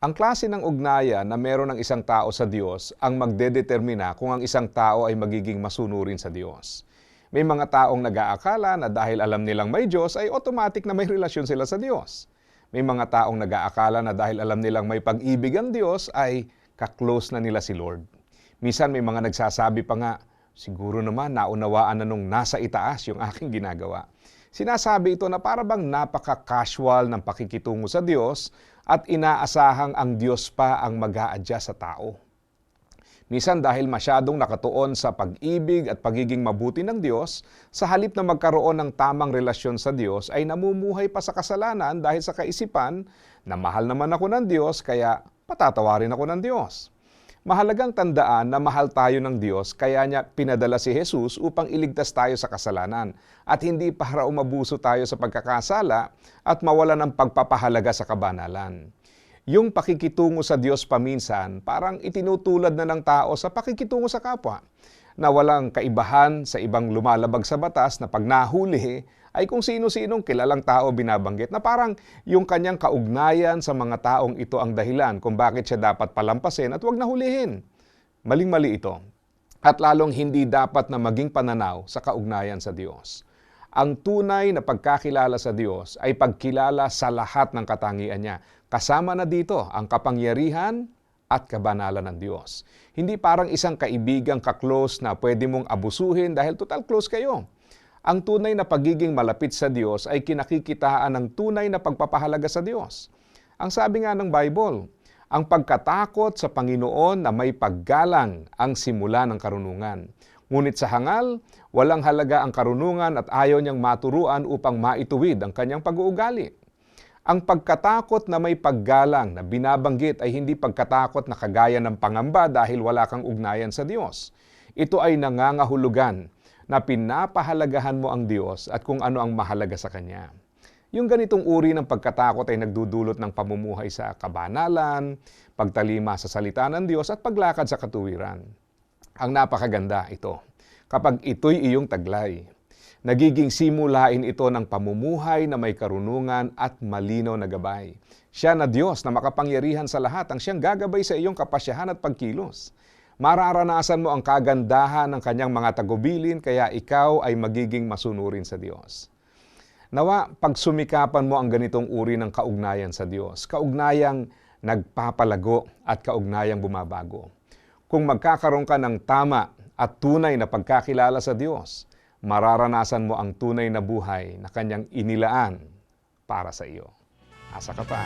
Ang klase ng ugnayan na meron ng isang tao sa Diyos ang magdedetermina kung ang isang tao ay magiging masunurin sa Diyos. May mga taong nag-aakala na dahil alam nilang may Diyos ay automatic na may relasyon sila sa Diyos. May mga taong nag-aakala na dahil alam nilang may pag-ibig ang Diyos ay kaklose na nila si Lord. Minsan may mga nagsasabi pa nga, siguro naman naunawaan na nung nasa itaas yung aking ginagawa. Sinasabi ito na para bang napaka-casual ng pakikitungo sa Diyos at inaasahang ang Diyos pa ang mag adjust sa tao. Minsan dahil masyadong nakatuon sa pag-ibig at pagiging mabuti ng Diyos, sa halip na magkaroon ng tamang relasyon sa Diyos ay namumuhay pa sa kasalanan dahil sa kaisipan na mahal naman ako ng Diyos kaya patatawarin ako ng Diyos. Mahalagang tandaan na mahal tayo ng Diyos kaya niya pinadala si Jesus upang iligtas tayo sa kasalanan at hindi para umabuso tayo sa pagkakasala at mawala ng pagpapahalaga sa kabanalan. Yung pakikitungo sa Diyos paminsan parang itinutulad na ng tao sa pakikitungo sa kapwa na walang kaibahan sa ibang lumalabag sa batas na pag ay kung sino-sinong kilalang tao binabanggit na parang yung kanyang kaugnayan sa mga taong ito ang dahilan kung bakit siya dapat palampasin at huwag nahulihin. Maling-mali ito. At lalong hindi dapat na maging pananaw sa kaugnayan sa Diyos. Ang tunay na pagkakilala sa Diyos ay pagkilala sa lahat ng katangian niya. Kasama na dito ang kapangyarihan at kabanalan ng Diyos. Hindi parang isang kaibigang kaklose na pwede mong abusuhin dahil total close kayo. Ang tunay na pagiging malapit sa Diyos ay kinakikitaan ng tunay na pagpapahalaga sa Diyos. Ang sabi nga ng Bible, ang pagkatakot sa Panginoon na may paggalang ang simula ng karunungan. Ngunit sa hangal, walang halaga ang karunungan at ayaw niyang maturuan upang maituwid ang kanyang pag-uugali. Ang pagkatakot na may paggalang na binabanggit ay hindi pagkatakot na kagaya ng pangamba dahil wala kang ugnayan sa Diyos. Ito ay nangangahulugan na pinapahalagahan mo ang Diyos at kung ano ang mahalaga sa Kanya. Yung ganitong uri ng pagkatakot ay nagdudulot ng pamumuhay sa kabanalan, pagtalima sa salita ng Diyos at paglakad sa katuwiran. Ang napakaganda ito. Kapag ito'y iyong taglay, nagiging simulain ito ng pamumuhay na may karunungan at malinaw na gabay. Siya na Diyos na makapangyarihan sa lahat ang siyang gagabay sa iyong kapasyahan at pagkilos mararanasan mo ang kagandahan ng kanyang mga tagubilin kaya ikaw ay magiging masunurin sa Diyos. Nawa, pagsumikapan mo ang ganitong uri ng kaugnayan sa Diyos, kaugnayang nagpapalago at kaugnayang bumabago. Kung magkakaroon ka ng tama at tunay na pagkakilala sa Diyos, mararanasan mo ang tunay na buhay na kanyang inilaan para sa iyo. Asa ka pa.